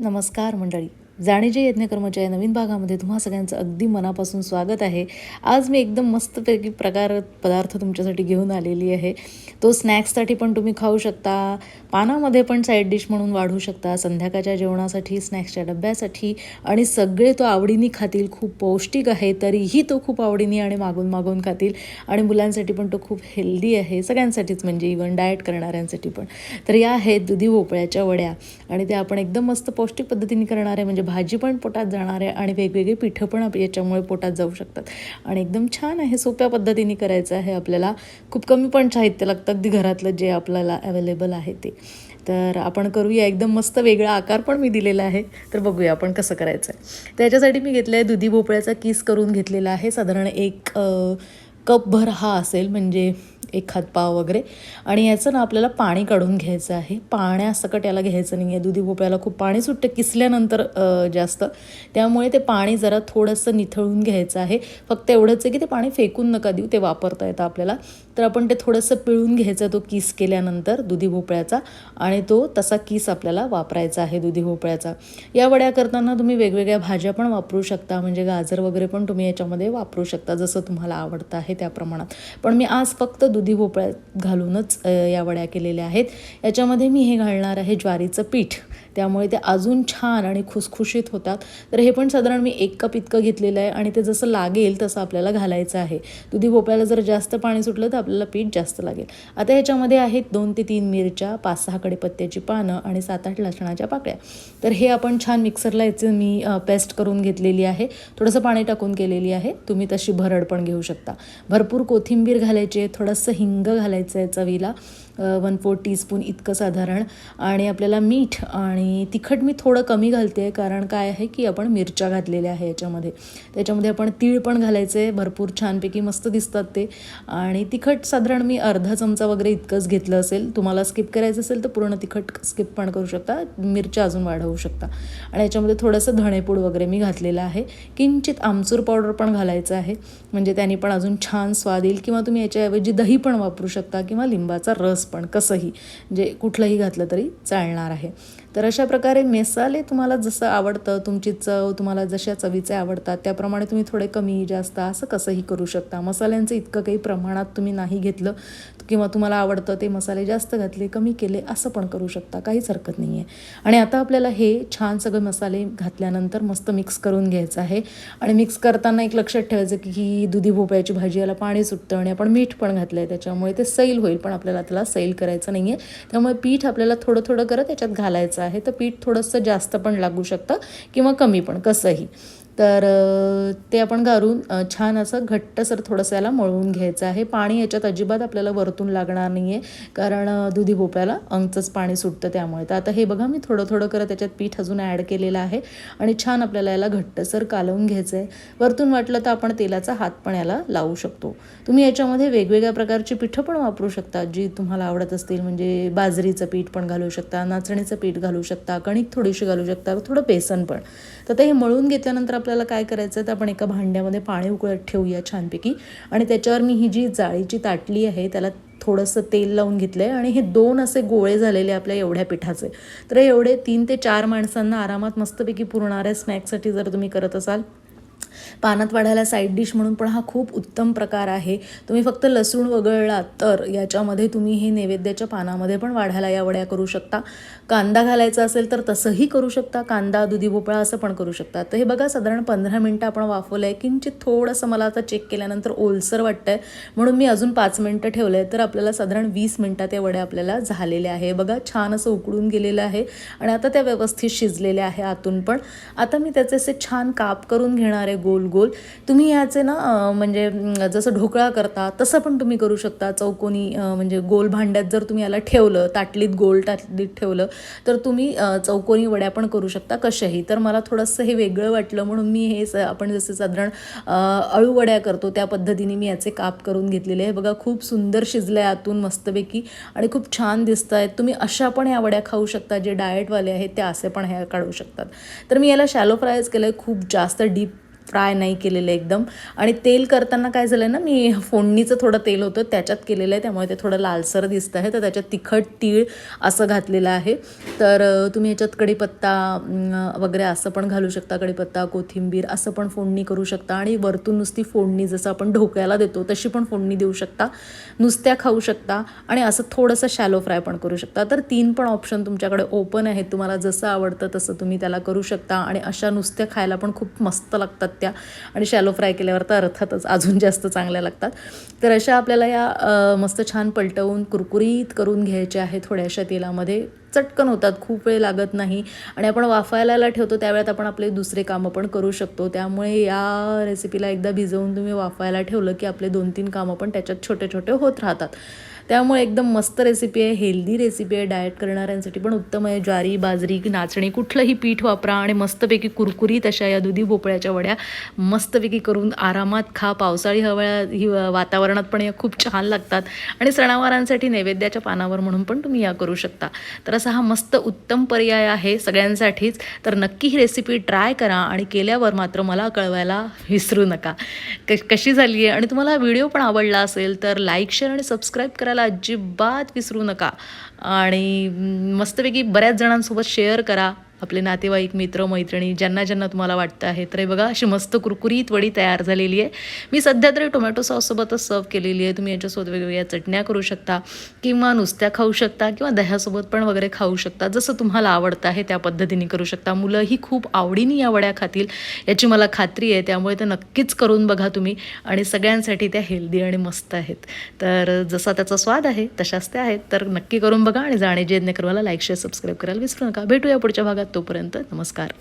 नमस्कार मंडळी. जाणीचे यज्ञकर्माच्या या नवीन भागामध्ये तुम्हा सगळ्यांचं अगदी मनापासून स्वागत आहे. आज मी एकदम मस्तपैकी प्रकार पदार्थ तुमच्यासाठी घेऊन आलेली आहे. तो स्नॅक्ससाठी पण तुम्ही खाऊ शकता पानामध्ये पण साईड डिश म्हणून वाढू शकता संध्याकाळच्या जेवणासाठी स्नॅक्सच्या डब्यासाठी आणि सगळे तो आवडीने खातील खूप पौष्टिक आहे तरीही तो खूप आवडीने आणि मागून मागून खातील आणि मुलांसाठी पण तो खूप हेल्दी आहे सगळ्यांसाठीच म्हणजे इवन डाएट करणाऱ्यांसाठी पण. तर या आहेत दुधी भोपळ्याच्या वड्या आणि त्या आपण एकदम मस्त पौष्टिक पद्धतीने करणार आहे म्हणजे भाजी पण पोटात जाणार आहे आणि वेगवेगळी पिठं पण आप- याच्यामुळे पोटात जाऊ शकतात. आणि एकदम छान आहे सोप्या पद्धतीने करायचं आहे आपल्याला. खूप कमी पण साहित्य लागतं अगदी घरातलं जे आपल्याला अवेलेबल आहे ते. तर आपण करूया एकदम मस्त वेगळा आकार पण मी दिलेला आहे. तर बघूया आपण कसं करायचं आहे त्याच्यासाठी मी घेतलं आहे दुधी भोपळ्याचा किस करून घेतलेला आहे. साधारण एक कपभर हा असेल म्हणजे एक हातपाव वगैरे. आणि याचं ना आपल्याला पाणी काढून घ्यायचं आहे. पाण्यासकट याला घ्यायचं नाही आहे. दुधी भोपळ्याला खूप पाणी सुटतं किसल्यानंतर जास्त. त्यामुळे ते पाणी जरा थोडंसं निथळून घ्यायचं आहे. फक्त एवढंच आहे की ते पाणी फेकून नका देऊ. ते वापरता येतं आपल्याला. तर आपण ते थोडंसं पिळून घ्यायचं तो किस केल्यानंतर दुधी भोपळ्याचा. आणि तो तसा किस आपल्याला वापरायचा आहे दुधी भोपळ्याचा. या वड्या करताना तुम्ही वेगवेगळ्या भाज्या पण वापरू शकता. म्हणजे गाजर वगैरे पण तुम्ही याच्यामध्ये वापरू शकता जसं तुम्हाला आवडतं आहे. त्या प्रमाणात. पण मी आज फक्त दुधी भोपळ्यात घालूनच या वड्या केलेल्या आहेत. याच्यामध्ये मी हे घालणार आहे ज्वारीचं पीठ. त्यामुळे ते अजून छान आणि खुसखुशीत होतात. तर हे पण साधारण मी एक कप इतकं घेतलेलं आहे आणि ते जसं लागेल तसं आपल्याला घालायचं आहे. दुधी भोपळ्याला जर जास्त पाणी सुटलं तर आपल्याला पीठ जास्त लागेल. आता ह्याच्यामध्ये आहेत दोन ते तीन मिरच्या पाच सहा कढीपत्त्याची पानं आणि सात आठ लसणाच्या पाकळ्या. तर हे आपण छान मिक्सरला याचं मी पेस्ट करून घेतलेली आहे. थोडंसं पाणी टाकून केलेली आहे. तुम्ही तशी भरड पण घेऊ शकता. भरपूर कोथिंबीर घालायची आहे थोडंसं हिंग घालायचं आहे चवीला. वन फोर टीस्पून इतकं साधारण. आणि आपल्याला मीठ आणि आणि तिखट मी थोडं कमी घालते आहे कारण काय आहे की आपण मिरच्या घातलेल्या आहे याच्यामध्ये. त्याच्यामध्ये आपण तीळ पण घालायचे भरपूर छानपैकी मस्त दिसतात ते. आणि तिखट साधारण मी अर्धा चमचा वगैरे इतकंच घेतलं असेल. तुम्हाला स्किप करायचं असेल तर पूर्ण तिखट स्किप पण करू शकता. मिरच्या अजून वाढवू शकता. आणि याच्यामध्ये थोडंसं धणेपूड वगैरे मी घातलेलं आहे. किंचित आमचूर पावडर पण घालायचं आहे. म्हणजे त्याने पण अजून छान स्वाद येईल. किंवा तुम्ही याच्याऐवजी दही पण वापरू शकता किंवा लिंबाचा रस पण कसंही. म्हणजे कुठलंही घातलं तरी चालणार आहे. तर अशा प्रकारे मसाले तुम्हाला जसं आवडतं तुमची चव तुम्हाला जशा चवीचे आवडतात त्याप्रमाणे तुम्ही थोडे कमी जास्त असं कसंही करू शकता. मसाल्यांचं इतकं काही प्रमाणात तुम्ही नाही घेतलं किंवा तुम्हाला आवडतं ते मसाले जास्त घातले कमी केले असं पण करू शकता. काहीच हरकत नाही आहे आणि आता आपल्याला हे छान सगळे मसाले घातल्यानंतर मस्त मिक्स करून घ्यायचं आहे. आणि मिक्स करताना एक लक्षात ठेवायचं की ही दुधी भोपळ्याची भाजी याला पाणी सुटतं आणि आपण मीठ पण घातलं आहे त्याच्यामुळे ते सैल होईल पण आपल्याला त्याला सैल करायचं नाही आहे त्यामुळे पीठ आपल्याला थोडं थोडं करत त्याच्यात घालायचं आहे तर पीठ थोडंसं जास्त पण लागू शकतं किंवा कमी पण कसंही. तर ते आपण घालून छान असं घट्टसर थोडंसं याला मळवून घ्यायचं आहे. पाणी याच्यात अजिबात आपल्याला वरतून लागणार नाही आहे कारण दुधी भोपळ्याला अंगचंच पाणी सुटतं त्यामुळे. तर आता हे बघा मी थोडं थोडं करत त्याच्यात पीठ अजून ॲड केलेलं आहे आणि छान आपल्याला याला घट्टसर कालवून घ्यायचं आहे वरतून वाटलं तर आपण तेलाचा हात पण याला लावू शकतो. तुम्ही याच्यामध्ये वेगवेगळ्या प्रकारची पिठं पण वापरू शकता जी तुम्हाला आवडत असतील. म्हणजे बाजरीचं पीठ पण घालू शकता नाचणीचं पीठ घालू शकता कणिक थोडीशी घालू शकता थोडं बेसन पण. तर ते हे मळून घेतल्यानंतर आपल्याला काय करायचं तर आपण एका भांड्यामध्ये पाणी उकळत ठेवूया छानपैकी. आणि त्याच्यावर मी ही जी जाळीची ताटली आहे त्याला थोडंसं तेल लावून घेतलं आहे आणि हे दोन असे गोळे झालेले आपल्या एवढ्या पिठाचे. तर एवढे तीन ते चार माणसांना आरामात मस्तपैकी पुरणाऱ्या स्नॅक्ससाठी जर तुम्ही करत असाल पानात वाढायला साईड डिश म्हणून पण हा खूप उत्तम प्रकार आहे. तुम्ही फक्त लसूण वगळला तर याच्यामध्ये तुम्ही हे नैवेद्याच्या पानामध्ये पण वाढायला या वड्या करू शकता. कांदा घालायचा असेल तर तसंही करू शकता. कांदा दुधी भोपळा असं पण करू शकता. तर हे बघा साधारण पंधरा मिनटं आपण वाफवलं आहे किंचित थोडंसं मला आता चेक केल्यानंतर ओलसर वाटतं आहे म्हणून मी अजून पाच मिनटं ठेवलं आहे तर आपल्याला साधारण वीस मिनटात या वड्या आपल्याला झालेल्या आहे बघा छान असं उकडून गेलेलं आहे. आणि आता त्या व्यवस्थित शिजलेल्या आहे आतून पण. आता मी त्याचे असे छान काप करून घेणार आहे. गोल गोल तुम्ही याचे ना म्हणजे जसं ढोकळा करता तसं पण तुम्ही करू शकता चौकोनी म्हणजे गोल भांड्यात जर तुम्ही याला ठेवलं ताटलीत गोल ताटलीत ठेवलं तर तुम्ही चौकोनी वड्या पण करू शकता कशाही. तर मला थोडंसं हे वेगळं वाटलं म्हणून मी हे स आपण जसे साधारण अळू वड्या करतो त्या पद्धतीने मी याचे काप करून घेतलेले आहे. बघा खूप सुंदर शिजलं आहे आतून मस्तपैकी आणि खूप छान दिसत आहेत तुम्ही अशा पण या वड्या खाऊ शकता जे डाएटवाले आहेत ते असे पण ह्या काढू शकतात. तर मी याला शॅलो फ्रायच केलं आहे खूप जास्त डीप फ्राय नाही केलेलं आहे एकदम. आणि तेल करताना काय झालं ना मी फोडणीचं थोडं तेल होतं त्याच्यात केलेलं आहे त्यामुळे ते थोडं लालसर दिसतं आहे. तर त्याच्यात तिखट तीळ असं घातलेलं आहे. तर तुम्ही ह्याच्यात कढीपत्ता वगैरे असं पण घालू शकता. कढीपत्ता कोथिंबीर असं पण फोडणी करू शकता. आणि वरतून नुसती फोडणी जसं आपण ढोक्याला देतो तशी पण फोडणी देऊ शकता. नुसत्या खाऊ शकता. आणि असं थोडंसं शॅलो फ्राय पण करू शकता. तर तीन पण ऑप्शन तुमच्याकडे ओपन आहेत. तुम्हाला जसं आवडतं तसं तुम्ही त्याला करू शकता. आणि अशा नुसत्या खायला पण खूप मस्त लागतात. त्या आणि शॅलो फ्राय केल्यावर तर अर्थातच अजून जास्त चांगल्या लागतात. तर अशा आपल्याला या मस्त छान पलटवून कुरकुरीत करून घ्यायच्या आहे थोड्याशा तेलामध्ये. चटकन होतात खूप वेळ लागत नाही. आणि आपण वाफायला ठेवतो त्यावेळेत आपण आपले दुसरे कामं पण करू शकतो. त्यामुळे या रेसिपीला एकदा भिजवून तुम्ही वाफायला ठेवलं की आपले दोन तीन कामं पण त्याच्यात छोटे छोटे होत राहतात. त्यामुळे एकदम मस्त रेसिपी आहे हेल्दी रेसिपी आहे डाएट करणाऱ्यांसाठी. पण उत्तम आहे ज्वारी बाजरी नाचणी कुठलंही पीठ वापरा आणि मस्तपैकी कुरकुरीत अशा या दुधी भोपळ्याच्या वड्या मस्तपैकी करून आरामात खा. पावसाळी हवळ्या ही वातावरणात पण या खूप छान लागतात. आणि सणावारांसाठी नैवेद्याच्या पानावर म्हणून पण तुम्ही या करू शकता. तर असा हा मस्त उत्तम पर्याय आहे सगळ्यांसाठीच. तर नक्की ही रेसिपी ट्राय करा आणि केल्यावर मात्र मला कळवायला विसरू नका. क कशी झाली आहे आणि तुम्हाला हा व्हिडिओ पण आवडला असेल तर लाईक शेअर आणि सबस्क्राईब करायला अजिबात विसरू नका. आणि मस्तपैकी बऱ्याच जणांसोबत शेअर करा. आपले नातेवाईक मित्र मैत्रिणी ज्यांना ज्यांना तुम्हाला वाटतं आहे. तर हे बघा अशी मस्त कुरकुरीत वडी तयार झालेली आहे. मी सध्या तरी टोमॅटो सॉससोबतच सर्व केलेली आहे. तुम्ही याच्यासोबत वेगवेगळ्या चटण्या करू शकता किंवा नुसत्या खाऊ शकता किंवा दह्यासोबत पण वगैरे खाऊ शकता. जसं तुम्हाला आवडतं आहे त्या पद्धतीने करू शकता. मुलंही खूप आवडीने या वड्या खातील याची मला खात्री आहे. त्यामुळे ते नक्कीच करून बघा तुम्ही. आणि सगळ्यांसाठी त्या हेल्दी आणि मस्त आहेत. तर जसा त्याचा स्वाद आहे तशाच त्या आहेत. तर नक्की करून बघा आणि जाणे जे करवाला लाईक शेअर सबस्क्राईब करायला विसरू नका. भेटूया पुढच्या भागात. तोपर्यंत नमस्कार.